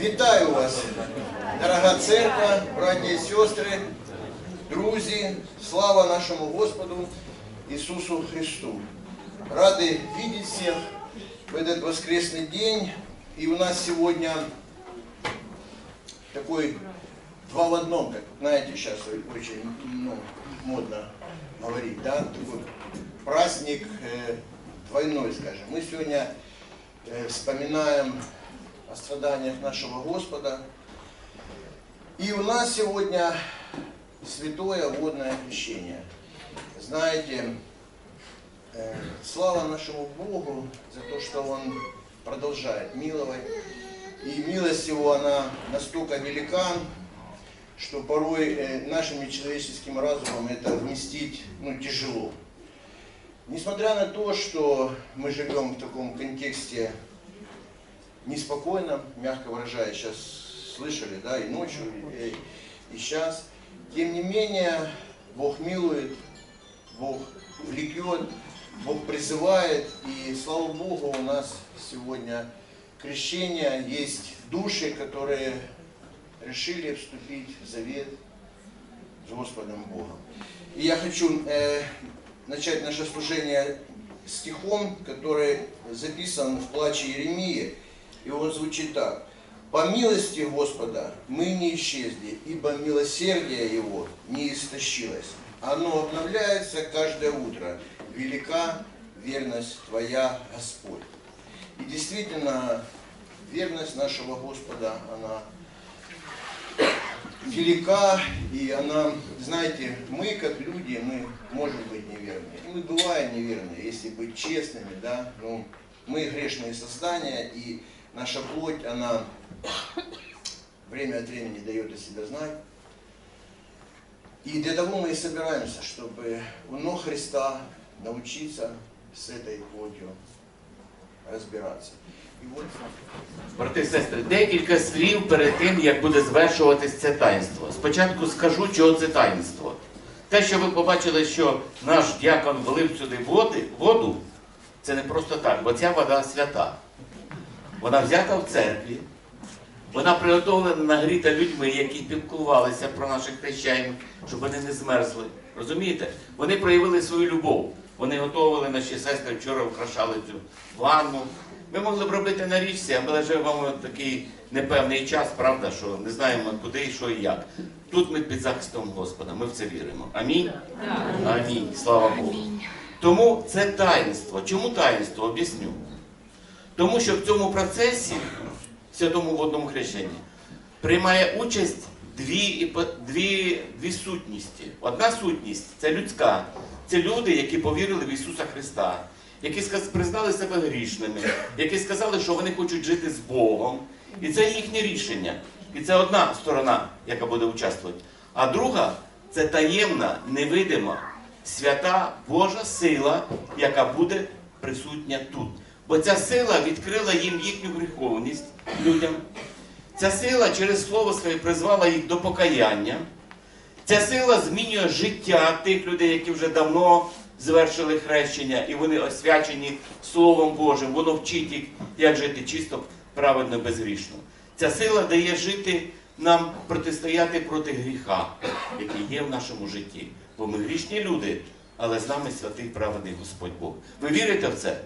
Вітаю вас, дорога церква, браті і сестри, друзі, слава нашему Господу Иисусу Христу. Рады видеть всех в этот воскресный день. И у нас сегодня такой два в одном, как знаете, сейчас очень ну, модно говорить, да, такой праздник э, двойной, скажем. Мы сегодня э, вспоминаем о страданиях нашего Господа. И у нас сегодня святое водное крещение. Знаете, э, слава нашему Богу за то, что Он продолжает миловать. И милость Его, она настолько велика, что порой э, нашим человеческим разумом это вместить ну, тяжело. Несмотря на то, что мы живем в таком контексте неспокойном, мягко выражаясь, сейчас слышали, да, и ночью, и, и сейчас, тем не менее, Бог милует, Бог влекет, Бог призывает, и слава Богу, у нас сегодня крещение, есть души, которые решили вступить в завет с Господом Богом. И я хочу э, начать наше служение стихом, который записан в плаче Еремии, и он звучит так. «По милости Господа мы не исчезли, ибо милосердие Его не истощилось. Оно обновляется каждое утро. Велика верность Твоя, Господь». И действительно, верность нашего Господа, она велика, и она, знаете, мы как люди, мы можем быть неверными. Мы бываем неверными, если быть честными, да, ну, мы грешные создания, и наша плоть, она время от времени дает о себе знать. И для того мы и собираемся, чтобы у ног Христа научиться с этой плотью разбираться. И вот Брати і сестри, декілька слів перед тим, як буде звершуватись це таїнство. Спочатку скажу, чого це таїнство. Те, що ви побачили, що наш дякон влив сюди води, воду, це не просто так, бо ця вода свята. Вона взята в церкві, вона приготовлена нагріта людьми, які піклувалися про наших хрещаїв, щоб вони не змерзли. Розумієте? Вони проявили свою любов. Вони готували наші сестри, вчора вкрашали цю ванну. Ми могли б робити на річці, але живемо такий непевний час, правда, що не знаємо куди і що і як. Тут ми під захистом Господа, ми в це віримо. Амінь? Амінь. Слава Богу. Тому це таїнство. Чому таїнство? Об'ясню. Тому що в цьому процесі, в святому водному хрещенні, приймає участь дві, дві, дві сутності. Одна сутність це людська. Це люди, які повірили в Ісуса Христа, які признали себе грішними, які сказали, що вони хочуть жити з Богом. І це їхнє рішення. І це одна сторона, яка буде участвувати. А друга це таємна, невидима, свята Божа сила, яка буде присутня тут. Бо ця сила відкрила їм їхню гріховність людям. Ця сила через слово своє призвала їх до покаяння. Ця сила змінює життя тих людей, які вже давно звершили хрещення, і вони освячені Словом Божим. Воно вчить їх, як жити чисто, праведно, безгрішно. Ця сила дає жити нам протистояти проти гріха, який є в нашому житті. Бо ми грішні люди, але з нами святий праведний Господь Бог. Ви вірите в це?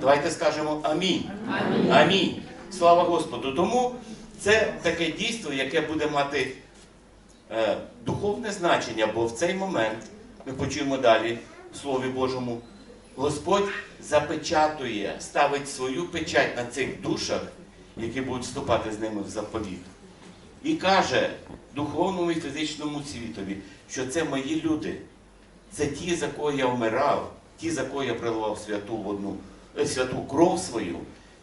Давайте скажемо амінь. Амінь. Амінь. Слава Господу. Тому це таке дійство, яке буде мати е, духовне значення, бо в цей момент ми почуємо далі в Слові Божому. Господь запечатує, ставить свою печать на цих душах, які будуть вступати з ними в заповіт. І каже духовному і фізичному світові, що це мої люди, це ті, за кого я вмирав, ті, за кого я приливав святу водну, е, святу кров свою,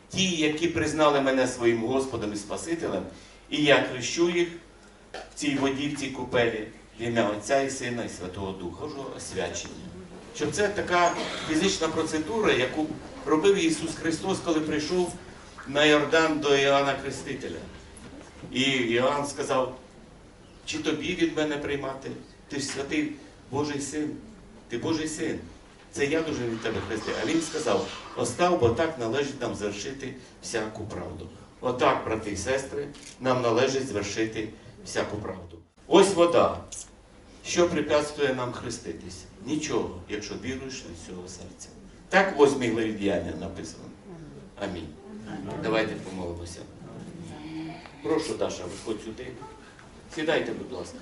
ті, які признали мене своїм Господом і Спасителем, і я хрещу їх в цій воді, в цій купелі, в ім'я Отця і Сина і Святого Духа, освячення. Щоб це така фізична процедура, яку робив Ісус Христос, коли прийшов на Йордан до Іоанна Хрестителя. І Іоанн сказав, чи тобі від мене приймати? Ти ж святий Божий син, ти Божий син. Це я дуже від тебе хрести. А він сказав, остав, бо так належить нам завершити всяку правду. Отак, брати і сестри, нам належить звершити всяку правду. Ось вода. Що препятствує нам хреститись? Нічого, якщо віруєш від всього серця. Так в восьмій главі написано. Амінь. Давайте помолимося. Прошу, Даша, виходь сюди. Сідайте, будь ласка.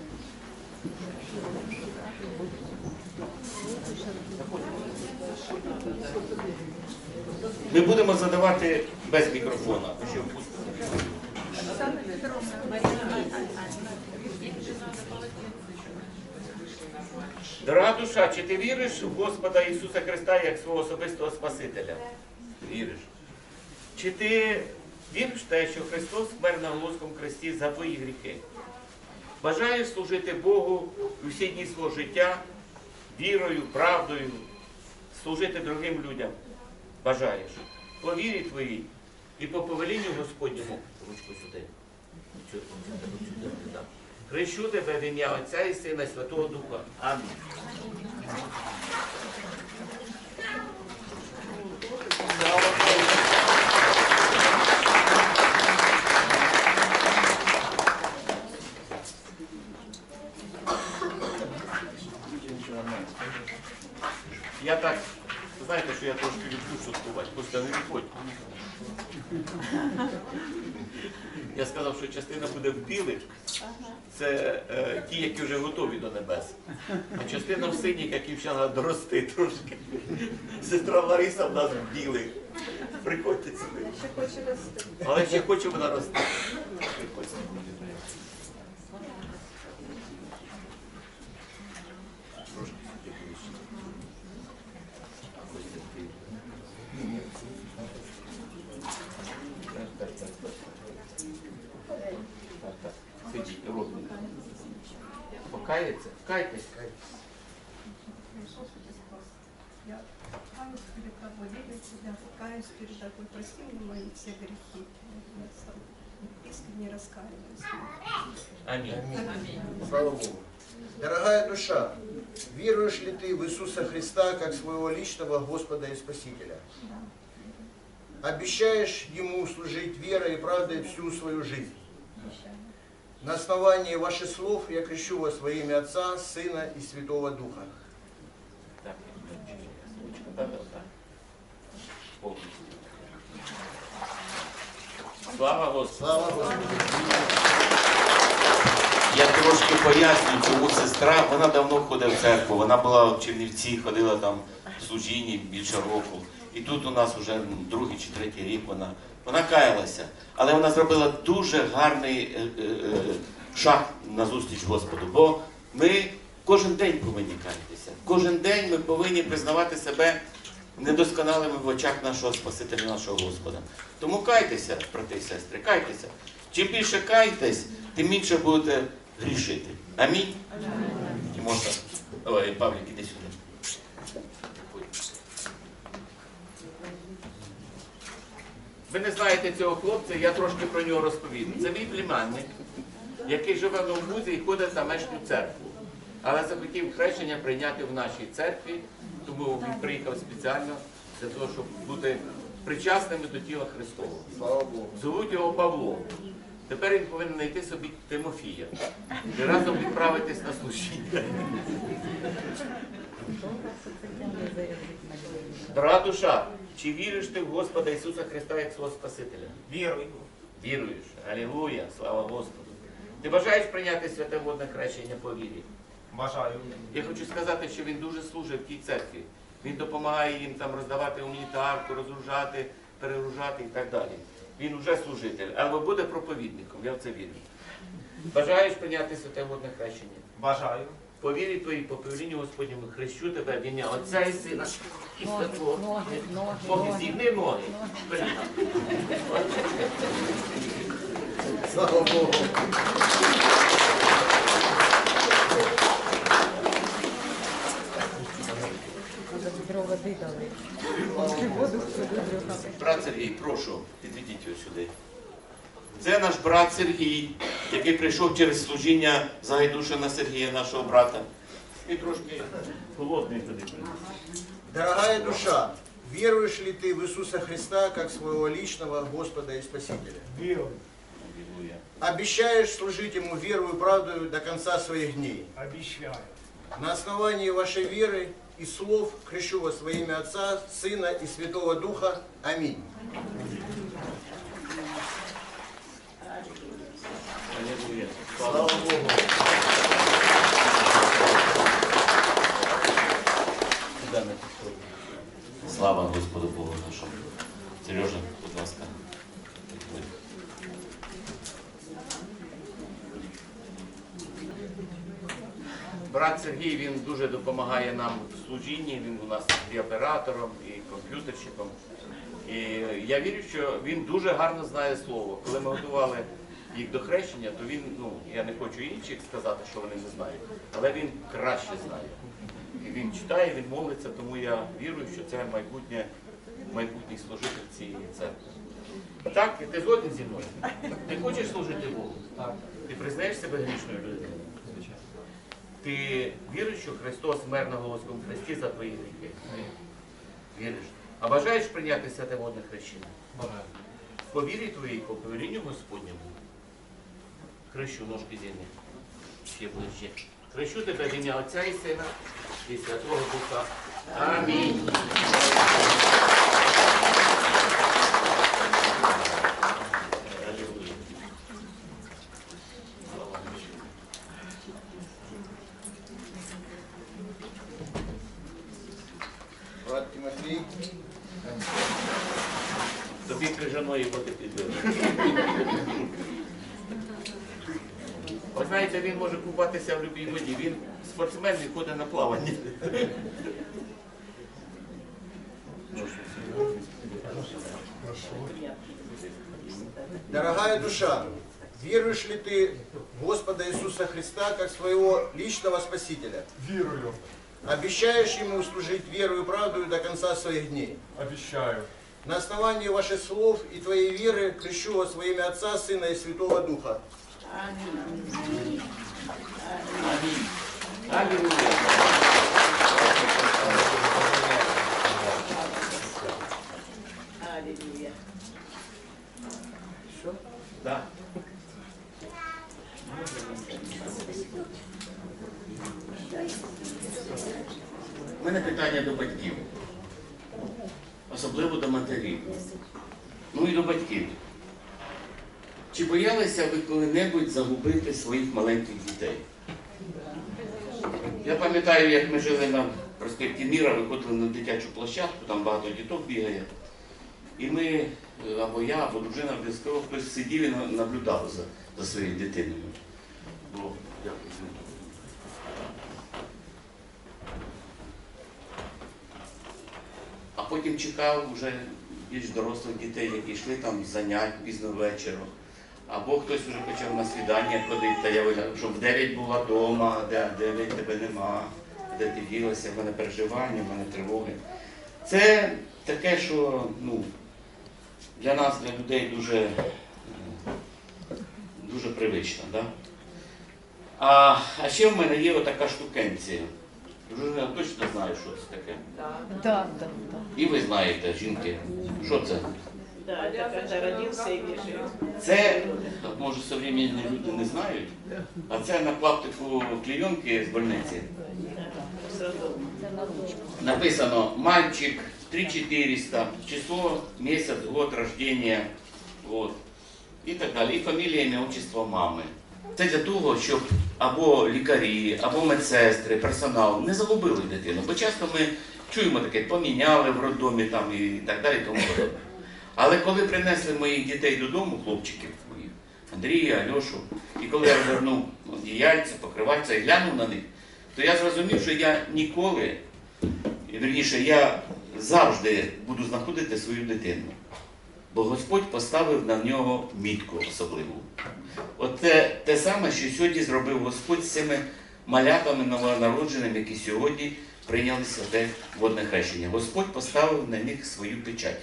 Ми будемо задавати без мікрофона. Дорога душа, чи ти віриш в Господа Ісуса Христа як свого особистого Спасителя? Віриш. Чи ти віриш в те, що Христос вмер на Голгофському хресті за твої гріхи? Бажаєш служити Богу всі дні свого життя вірою, правдою, служити другим людям. Бажаєш. По вірі твоїй і по повелінню Господньому. Ручку сюди. Хрещу тебе в ім'я Отця і Сина і Святого Духа. Амінь. Я так, знаєте, що я трошки люблю шуткувати, просто не виходь. Я сказав, що частина буде в білих, це е, ті, які вже готові до небес. А частина в синіх, які ще треба дорости трошки. Сестра Лариса в нас в білих. Приходьте сюди. Але ще хоче вона рости. Приходьте. Покається? Кайтесь, кайтесь. Я каюсь перед тобой, верю в тебя, каюсь перед тобой, прости мне мои все грехи. Я искренне раскаиваюсь. Амінь. Слава Богу. Дорогая душа, веруешь ли ты в Иисуса Христа как своего личного Господа и Спасителя? Обещаешь Ему служить верой и правдой всю свою жизнь? Обещаю. На основании ваших слов я крещу вас во имя Отца, Сына и Святого Духа. Господу! Слава Господу! Я трошки поясню, чому сестра, вона давно ходить в церкву, вона була в Чернівці, ходила там в служінні більше року. І тут у нас вже другий чи третій рік вона, вона каялася. Але вона зробила дуже гарний е, е, е, шаг на зустріч Господу. Бо ми кожен день повинні каятися. Кожен день ми повинні признавати себе недосконалими в очах нашого Спасителя, нашого Господа. Тому кайтеся, брати і сестри, кайтеся. Чим більше кайтесь, тим менше будете грішити. Амінь. Тимоша, ой, Павлік, іди сюди. Ви не знаєте цього хлопця, я трошки про нього розповім. Це мій племянник, який живе в Новгузі і ходить в тамешню церкву. Але захотів хрещення прийняти в нашій церкві, тому він приїхав спеціально для того, щоб бути причасними до тіла Христового. Слава Богу! Зовуть його Павло. Тепер він повинен знайти собі Тимофія і разом відправитись на служіння. Дорога душа, чи віриш ти в Господа Ісуса Христа як свого Спасителя? Вірую. Віруєш. Алілуя, слава Господу. Ти бажаєш прийняти святе водне хрещення по вірі? Бажаю. Я хочу сказати, що він дуже служить в тій церкві. Він допомагає їм там роздавати гуманітарку, розгружати, перегружати і так далі. Він вже служитель, але буде проповідником, я в це вірю. Бажаєш прийняти святе водне хрещення? Бажаю. По вірі твоїй, по повелінню Господньому, хрещу тебе в ім'я Отця і Сина і Святого. Ноги, ноги, Поки ноги. зігни ноги. Слава Богу! Брат Сергій, прошу, підведіть його сюди. Це наш брат Сергій, який прийшов через служіння Загайдушина Сергія, нашого брата. Він трошки голодний туди. Дорогая душа, Веруешь ли ты в Иисуса Христа как своего личного Господа и Спасителя? Верую, Алілуя. Обещаешь служить Ему веру и правду до конца своих дней? обещаю. На основании вашей веры и слов крещу вас во имя Отца, Сына и Святого Духа. Аминь. Алілуя. Слава Богу. Слава Господу Богу нашому. Сережа, будь ласка. Брат Сергій він дуже допомагає нам в служінні. Він у нас і оператором, і комп'ютерщиком. І я вірю, що він дуже гарно знає слово. Коли ми готували їх до хрещення, то він, ну я не хочу інших сказати, що вони не знають, але він краще знає. І він читає, він молиться, тому я вірую, що це майбутнє, майбутній служитель цієї церкви. Так, ти згоден зі мною? Ти хочеш служити Богу? Так. Ти признаєш себе грішною людиною? Ти віриш, що Христос мер на Голоскому Христі за твої гріхи? Віриш. А бажаєш прийняти святе водне хрещення? Бажаю. По вірі твоїй, по повелінню Господньому. Хрещу ножки зімні. Ще ближче. Хрещу тебе в ім'я Отця і Сина і Святого Духа. Амінь. спортсмен і ходить на плавання. Дорогая душа, веруешь ли ты в Господа Иисуса Христа как своего личного Спасителя? Вірую, Обещаешь Ему служить веру и правду до конца своих дней? обіцяю. На основании ваших слов и твоей веры крещу вас во имя Отца, Сына и Святого Духа. Амінь. Алілуя. Аллилуйя. Да. У мене питання до батьків. Особливо до матерів. Ну і до батьків. Чи боялися ви коли-небудь загубити своїх маленьких? Я пам'ятаю, як ми жили на проспекті Міра, виходили на дитячу площадку, там багато діток бігає. І ми, е, або я, або дружина обов'язково хтось сидів і наблюдав за, за своєю дитиною. Бо. А потім чекав вже більш дорослих дітей, які йшли там занять пізно вечором. Або хтось вже почав на свідання ходити, та я виглядав, щоб в 9 була вдома, де в 9 тебе нема, де ти ділася, в мене переживання, в мене тривоги. Це таке, що ну, для нас, для людей, дуже, е, дуже привично. Да? А, а ще в мене є отака штукенція. Дружина точно знає, що це таке. Да, да, да. І ви знаєте, жінки, що це? Да, это когда родился и вешают. Це, може, современні люди не знають, а це на клаптику клейонки з больниці. Написано мальчик 3400, число, місяць, год рождения, вот, і так далі. І фамілія, ім'я, отчество мами. Це для того, щоб або лікарі, або медсестри, персонал не загубили дитину. Бо часто ми чуємо таке, поміняли в роддомі там і так далі. Тому подобне. Але коли принесли моїх дітей додому, хлопчиків моїх, Андрія, Альошу, і коли я розвернув одіяльця, покривальця і глянув на них, то я зрозумів, що я ніколи, і вірніше, я завжди буду знаходити свою дитину. Бо Господь поставив на нього мітку особливу. От те, те саме, що сьогодні зробив Господь з цими малятами новонародженими, які сьогодні прийняли святе водне хрещення. Господь поставив на них свою печать.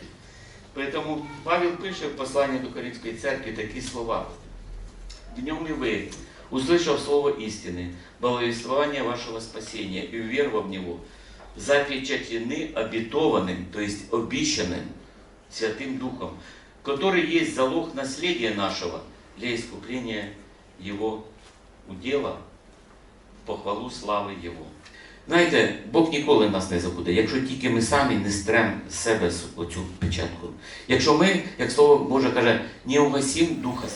Тому Павел пише в посланні до Коринської церкви такі слова. В нем и вы, услышав слово истины, благовествование вашего спасения и уверовав в него, запечатлены обетованным, то есть обещанным Святым Духом, который есть залог наследия нашего для искупления Его удела, в похвалу слави Його. Знаєте, Бог ніколи нас не забуде, якщо тільки ми самі не стрем з себе оцю печатку. Якщо ми, як слово Боже каже, не угасім Духа.